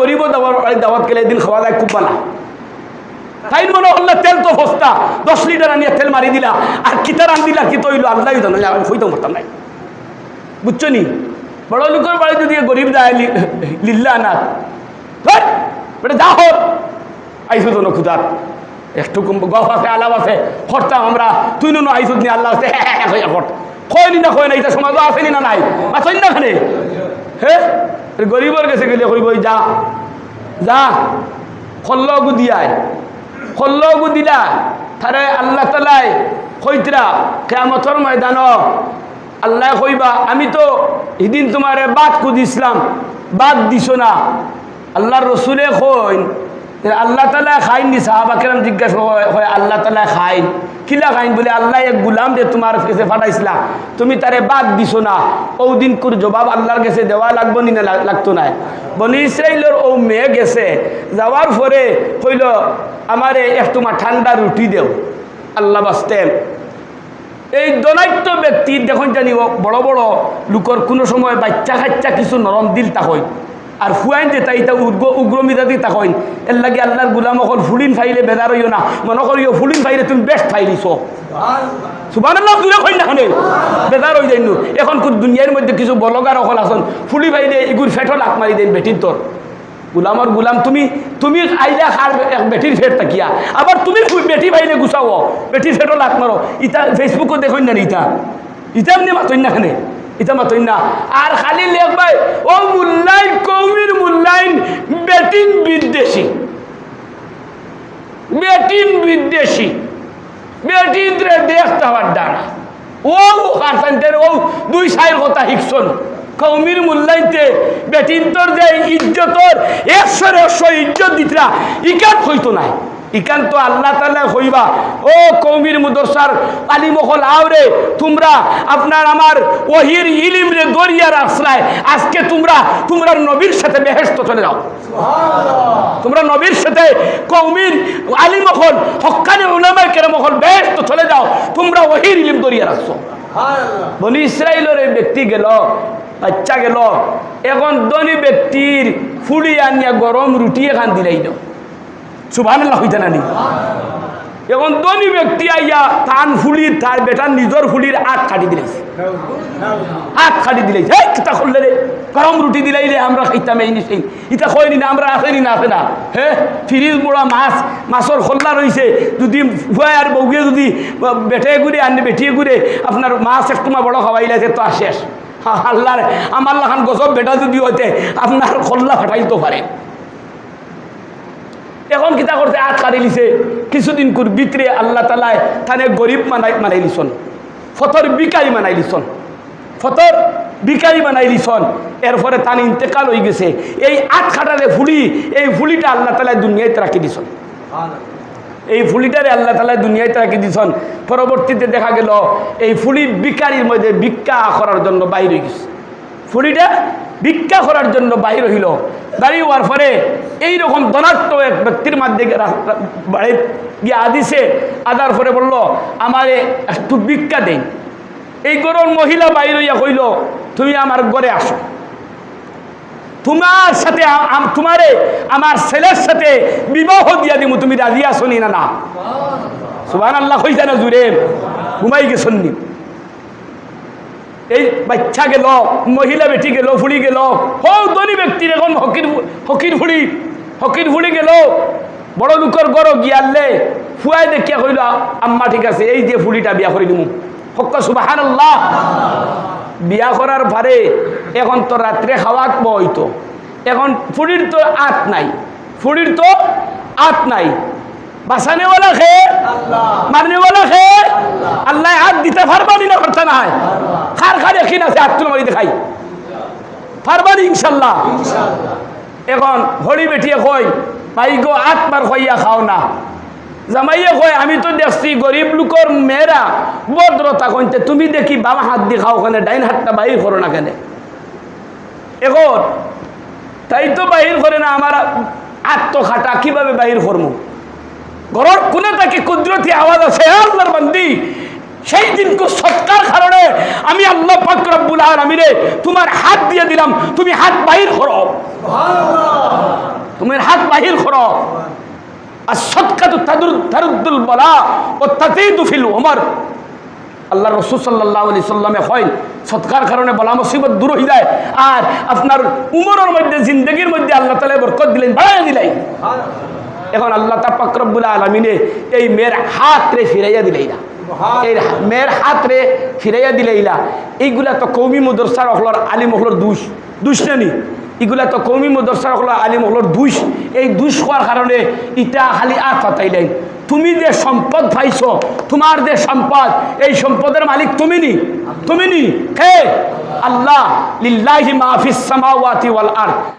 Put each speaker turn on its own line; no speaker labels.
গরিব দাওয়াত গেলে এদিন খাওয়া যায় খুব বালা তাই মনে হল্লা তেল তো সস্তা। দশ লিটার আনিয়া তেল মারি দিলা, আর কিতার আন দিলা, কি তৈল আল্লাহ আমি হইতে পারতাম নাই বুঝছ নি? বড় লোকের বাড়ি যদি গরিব যায় লিল্লা না যা হোক। আইসো তো খুদার একটু গফ আছে, আলাপ আছে, হরতাম আমরা। তুই নো আইসো নি, আল্লাহ আছে হ্যাঁ হ্যাঁ হইয়া হট। কয়নি না কয় না এটা সমাজ আসেনি না নাই? আসেন না খানে হে গরিবর কাছে গেলে কইব যা। যা। খল্লগু দিয়ায় খল্লগু দিলা। তারে আল্লাহ তালাই কইতরা কেয়ামতর ময়দান আল্লাহ কইবা আমি তো এদিন তোমারে বাদ কুদিছিলাম বাদ দিছ না। আল্লাহর রসুলে কইন আল্লাহ তালা খাইন নি, সাহাবা কেরাম জিজ্ঞাসা হয় হয়, আল্লাহ তালা খাইন। কিলা খাইন বলে, আল্লাহ এক গুলাম যে তোমার কাছে ফাটাইছিলা তুমি তারে বাদ দিছো না। ও দিন কুর জবাব আল্লাহর কাছে দেওয়া লাগবো নি না লাগতো না বনি ইসরাইলের ও মেয়ে গেছে, যাওয়ার পরে হইল আমারে এক তোমার ঠান্ডা রুটি দেও, আল্লাহ বাস্তেন। এই দনাট্য ব্যক্তি, দেখুন জানি বড় বড় লোকর কোনো সময় বাচ্চা কাচ্চা কিছু নরম দিল তাকইন আর ফুয়াইন যে তাই তা উগ্র উগ্রমিতাদি তাকইন এর লাগে আল্লাহর গুলাম অকল ফুলিন ফাইলে বেদার হইও না। মনে করিও ফুলিন ফাইলে তুমি বেস্ট ফাইলিছ সুবান আল্লাহ দূরে কই না খানে বেদার হই যাইনু। এখন দুনিয়ার মধ্যে কিছু বলগার অকল আসন। ফুলি ফাইলে এগুর ফেটো লাখ মারি দেন বেটির তোর। গুলামর গুলাম, তুমি তুমি আইলা খার বেটির ফেট তাকিয়া আবার তুমি বেটি বাইরে গুছাও। বেটির ফেটও লাখ মারো। ইটা ফেসবুকও দেখুন না ইটা ইটা এমনি মাতইন না খানে ইটা মাতইন না। আর খালি লেখ ভাই, ও মূল্যায়ন কৌমির মূল্যায়ন বেটিন বিদ্বেষী। বেটিন বিদ্বেষী। দেখতে হওয়ার ও ও দুই সাইর কথা শিখছন। কৌমির মূল্যাইতে বেটিন্তর যে ইজ্জতর একশো একশো ইজ্জত দিতরা, ইকাত হইতো নাই। ইকান তো আল্লাহ তাল্লাহ হইবা। ও কৌমির মুদরসার আলিমহল আওরে তোমরা আপনার আমার ওহির ইলিম রে দরিয়ার আশ্রয় আজকে তোমরা তোমরা নবীর সাথে বেহেস্ত চলে যাও। তোমরা নবীর সাথে কৌমির আলিমহল হকানি উলামাই কেরামহল বেহেস্ত চলে যাও। তোমরা ওহির ইলিম দরিয়া রাখছো। বলি ইসরায়েলের এই ব্যক্তি গেল বাচ্চা গেল এখন ধনী ব্যক্তির ফুড়ি আনিয়া গরম রুটি এখান দিলাই দাও সুভান হইতে নানি। এখন ধনী ব্যক্তি আইয়া তান ফুলির তার বেটার নিজের ফুলির আট কাটি দিলাইছে হাত খাটি দিলাই হে কিতা করলে রে? গরম রুটি দিলাই রে আমরা খাইতাম এই নিশ্চয় ইটা কইনি না আমরা আসেনি না আছে না। হে ফ্রিজ মোড়া মাছ মাছর খোল্লা রয়েছে যদি ভুয়াই আর বউকে যদি বেটে ঘুরে আনি বেটিয়ে ঘুরে আপনার মাছ একটু মা বড় খাওয়াইলাইছে তো আর শেষ হা, আল্লাহর আমার লাখান গছব বেটা যদি হইতে আপনার খোল্লা ফাটাইতে পারে এখন কিতা করতে আট কারি লিছে কিছুদিন কুর ভিতরে আল্লাহ তালায় থানে গরিব মানাই মানাই লিছন ফতর বিকারি মানাই লিছন ফতর বিকারি বানাই লিছন এরপরে তান ইন্তেকাল হয়ে গেছে। এই আট খাটারে ফুলি, এই ফুলিটা আল্লাহ তালায় দুনিয়াতে রাখি দিছন এই ফুলিটারে আল্লাহ তালা দুনিয়াতে রাখি দিছন পরবর্তীতে দেখা গেল, এই ফুলি বিকারির মধ্যে ভিক্ষা করার জন্য বাইর গেছে। ফুলিটা ভিক্ষা করার জন্য বাইর হইল। বাড়ি হওয়ার পরে এইরকম ধনাত্ম এক ব্যক্তির মাধ্যমে বাড়ি গিয়ে আদিছে আদার পরে বলল আমারে একটু ভিক্ষা দেন। এই গরুর মহিলা বাইর হইয়া কইল তুমি আমার ঘরে আসো। তোমার সাথে তোমারে আমার ছেলের সাথে বিবাহ দিয়া দিব তুমি রাজি আসো নি না সুবান আল্লাহ হইছে না জুড়ে ঘুমাই গেছন নি। এই বাচ্চা গেল মহিলা বেটি গেল ফুড়ি গেল। হো ধনী ব্যক্তির এখন হকির হকির ফুড়ি হকির ফুড়ি গেল। বড় লোকের গড় গিয়ালে ফুয়াই দেখিয়া কইল আম্মা ঠিক আছে এই যে ফুড়িটা বিয়া করে দিমু হক সুবাহান আল্লাহ বিয়া করার পরে এখন তো রাত্রে খাওয়াত হইতো এখন ফুড়ির তো আত নাই। ফুড়ির তো আত নাই। বাঁচানেওয়ালা খে মারনেওয়ালা খে আল্লাহ। হাত দিতে পারবানি না করতে না হয় খার এখিন আছে মারি দেখাই ইনশাল্লাহ। এখন বেটিয়ে কই গো খাইয়া খাও না। জামাইয়ে কয়, আমি তো দেখছি গরিব লোকর মেয়েরা ভদ্রতা কইতে, তুমি দেখি বাবা হাত দিয়ে খাও কেন, ডাইন হাতটা বাহির করো না কেন? এখন, তাই তো বাহির করে না, আমার আত্মখাটা কীভাবে বাহির করব ঘরের কোনে তাকে কুদরতি আওয়াজ আছে বান্দি সেই দিনকে সৎকার কারণে আমি আল্লাহ পাক রব্বুল আলামিনে তোমার হাত দিয়ে দিলাম। তুমি হাত বাহির করো। তোমার হাত বাহির করো। আর সৎকাতু তাদুর তারুদ্দুল বলা ও তাতেই দুফিল ওমর আল্লাহ রসুল সাল্লাহ আলি সাল্লামে হয়। সৎকার কারণে বলা মুসিবত দূর হয়ে যায়। আর আপনার উমরের মধ্যে জিন্দগির মধ্যে আল্লাহ তালা বরকত দিলেন বাড়াই দিলেন। এখন আল্লাহ তা পাকরবুল আলমিনে এই মেয়ের হাত রে ফিরাইয়া দিলেই না। মেয়ের হাত রে ফিরাইয়া দিলেই না এইগুলা তো কৌমি মদরসার অখলর আলিম অখলর দুষ। দুষ নানি এগুলা তো কৌমি মদরসার অখলর আলিম অখলর দুষ। এই দুষ হওয়ার কারণে ইটা খালি আর পাতাইলেন তুমি যে সম্পদ পাইছো, তোমার যে সম্পদ, এই সম্পদের মালিক তুমি নি? তুমি নি? হে! আল্লাহ, লিল্লাহি মাহফিস সামাওয়াতি ওয়াল আরদ।